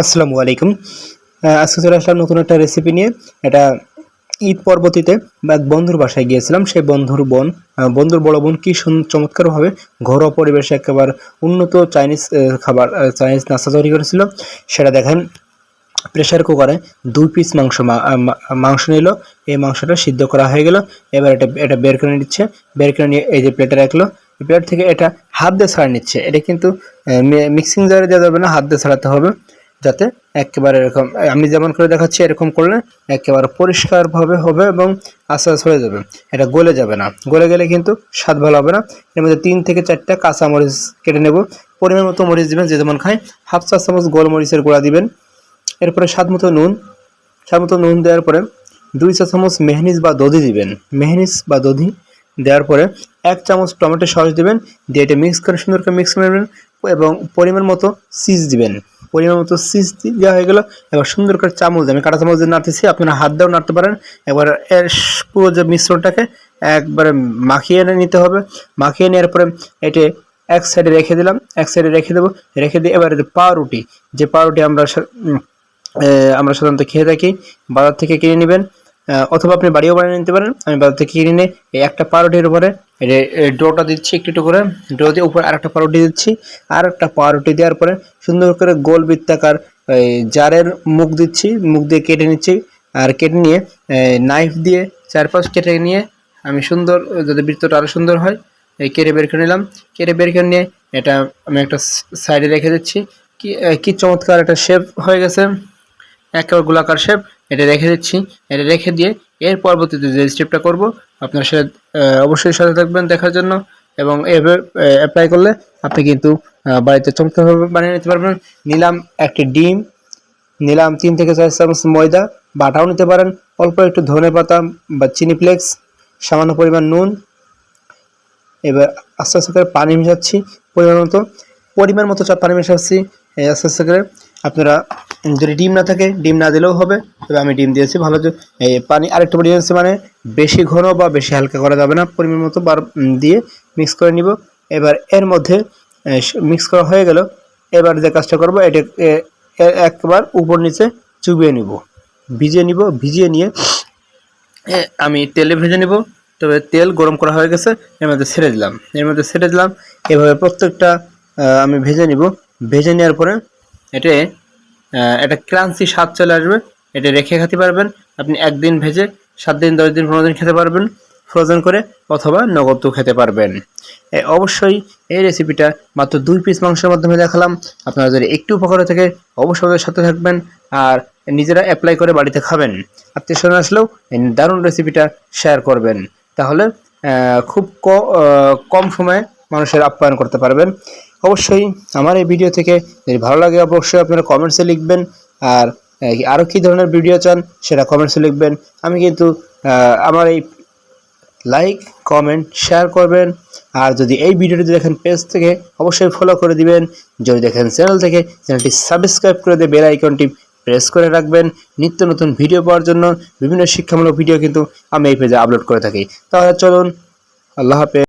আসসালামু আলাইকুম। আজকে চলে আসলাম নতুন একটা রেসিপি নিয়ে। এটা ঈদ পরবর্তীতে বা এক বন্ধুর বাসায় গিয়েছিলাম। সেই বন্ধুর বোন বন্ধুর বড় বোন কি চমৎকারভাবে ঘরোয়া পরিবেশে একেবারে উন্নত চাইনিজ খাবার চাইনিজ নাস্তা তৈরি করেছিল। সেটা দেখেন প্রেশার কুকারে দুই পিস মাংস মাংস নিল। এই মাংসটা সিদ্ধ করা হয়ে গেল। এবার এটা এটা বের করে নিচ্ছে। বের করে নিয়ে এই যে প্লেটে রাখল। প্লেট থেকে এটা হাত দিয়ে ছাড়া নিচ্ছে। এটা কিন্তু মিক্সিং জারে দেওয়া যাবে না, হাত দিয়ে ছাড়াতে হবে। যাতে একেবারে এরকম, আমি যেমন করে দেখাচ্ছি, এরকম করলে একেবারে পরিষ্কারভাবে হবে এবং আস্তে আস্তে হয়ে যাবে। এটা গলে যাবে না। গলে গেলে কিন্তু স্বাদ ভালো হবে না। এর মধ্যে তিন থেকে চারটা কাঁচা মরিচ কেটে নেব। পরিমাণ মতো মরিচ দিবেন, যে যেমন খায়। হাফ চা চামচ গোলমরিচের গুঁড়া দিবেন। এরপরে স্বাদ মতো নুন। স্বাদ মতো নুন দেওয়ার পরে দুই চা চামচ মেহনিস বা দধি দিবেন। মেহনিস বা দধি দেওয়ার পরে এক চামচ টমেটো সস দিবেন। দিয়ে এটা মিক্স করে সুন্দর করে মিক্স করে নেবেন এবং পরিমাণ মতো চিজ দিবেন। পরিমাণ মতো চিজ দেওয়া হয়ে গেল। এবার সুন্দর করে চামচ আমি কাঁটা চামচ দিয়ে নাড়তেছি, আপনারা হাত দিয়েও নাড়তে পারেন। এবার এর পুরো যে মিশ্রণটাকে একবারে মাখিয়ে এনে নিতে হবে। মাখিয়ে নেওয়ার পরে এটি এক সাইডে রেখে দিলাম, এক সাইডে রেখে দেবো। রেখে দিয়ে এবার পাউরুটি, যে পাউরুটি আমরা আমরা সাধারণত খেয়ে থাকি, বাজার থেকে কিনে নেবেন। অথবা আপনি বাড়িও বানিয়ে নিতে পারেন। আমি বাজার থেকে কিনে এই একটা পাউরুটির উপরে ডোটা দিচ্ছি একটু একটু করে। ডো দিয়ে উপরে আরেকটা পাউরুটি দিচ্ছি। আর একটা পাউরুটি দেওয়ার পরে সুন্দর করে গোল বৃত্তাকার জারের মুখ দিচ্ছি। মুখ দিয়ে কেটে নিচ্ছি। আর কেটে নিয়ে নাইফ দিয়ে চারপাশ কেটে নিয়ে আমি সুন্দর, যদি বৃত্তটা আরও সুন্দর হয়, এই কেটে বের করে নিলাম। কেটে বের করে নিয়ে এটা আমি একটা সাইডে রেখে দিচ্ছি। কি কি চমৎকার একটা শেপ হয়ে গেছে। একেবারে গোলাকার শেপ এটা রেখে দিচ্ছি। এটা রেখে দিয়ে এর পরবর্তীতে যে স্টেপটা করব, আপনার সাথে অবশ্যই সাথে থাকবেন দেখার জন্য এবং এভাবে অ্যাপ্লাই করলে আপনি কিন্তু বাড়িতে চমৎকারভাবে বানিয়ে নিতে পারবেন। নিলাম একটি ডিম, নিলাম তিন থেকে চার চামচ ময়দা, বাটাও নিতে পারেন। অল্প একটু ধনে পাতা বা চিনি ফ্লেক্স সামান্য পরিমাণ নুন। এবার আস্তে আস্তে করে পানি মেশাচ্ছি পরিমাণ মতো। পরিমাণ মতো চা পানি মেশাচ্ছি আস্তে আস্তে করে। আপনারা যদি ডিম না থাকে, ডিম না দিলেও হবে। তবে আমি ডিম দিয়েছি, ভালো পানি আরেকটু পরিমাণ দিয়েছি মানে বেশি ঘন বা বেশি হালকা করা যাবে না, পরিমাণ মতো বার দিয়ে মিক্স করে নিব। এবার এর মধ্যে মিক্স করা হয়ে গেল। এবার যে কাজটা করব, এটা একবার উপর নিচে চুবিয়ে নিব। ভিজিয়ে নিব, ভিজিয়ে নিয়ে আমি তেলে ভেজে নেব। তবে তেল গরম করা হয়ে গেছে, এর মধ্যে ছেড়ে দিলাম। এর মধ্যে ছেড়ে দিলাম। এভাবে প্রত্যেকটা আমি ভেজে নিব। ভেজে নেওয়ার পরে, এটা একটা ক্রাঞ্চি স্বাদ চলে আসবে। এটা রেখে খেতে পারবেন। আপনি একদিন ভেজে, সাত দিন, দশ দিন, পনেরো দিন খেতে পারবেন। ফ্রোজেন করে অথবা নগদও খেতে পারবেন। অবশ্যই এই রেসিপিটা মাত্র দুই পিস মাংসের মাধ্যমে দেখালাম। আপনারা যদি একটু উপকার থাকে, অবশ্যই আমাদের সাথে থাকবেন আর নিজেরা অ্যাপ্লাই করে বাড়িতে খাবেন। আত্মীয় স্বজন আসলেও দারুণ রেসিপিটা শেয়ার করবেন। তাহলে খুব কম সময়ে মানুষের আপ্যায়ন করতে পারবেন। অবশ্যই আমার এই ভিডিও থেকে যদি ভালো লাগে অবশ্যই আপনারা কমেন্টসে লিখবেন। আর আরও কী ধরনের ভিডিও চান সেটা কমেন্টসে লিখবেন। আমি কিন্তু আমার এই লাইক কমেন্ট শেয়ার করবেন। আর যদি এই ভিডিওটি দেখেন পেজ থেকে, অবশ্যই ফলো করে দিবেন। যদি দেখেন চ্যানেল থেকে চ্যানেলটি সাবস্ক্রাইব করে দিয়ে বেল আইকনটি প্রেস করে রাখবেন। নিত্য নতুন ভিডিও পাওয়ার জন্য বিভিন্ন শিক্ষামূলক ভিডিও কিন্তু আমি এই পেজে আপলোড করে থাকি। তাহলে চলুন, আল্লাহ হাফেজ।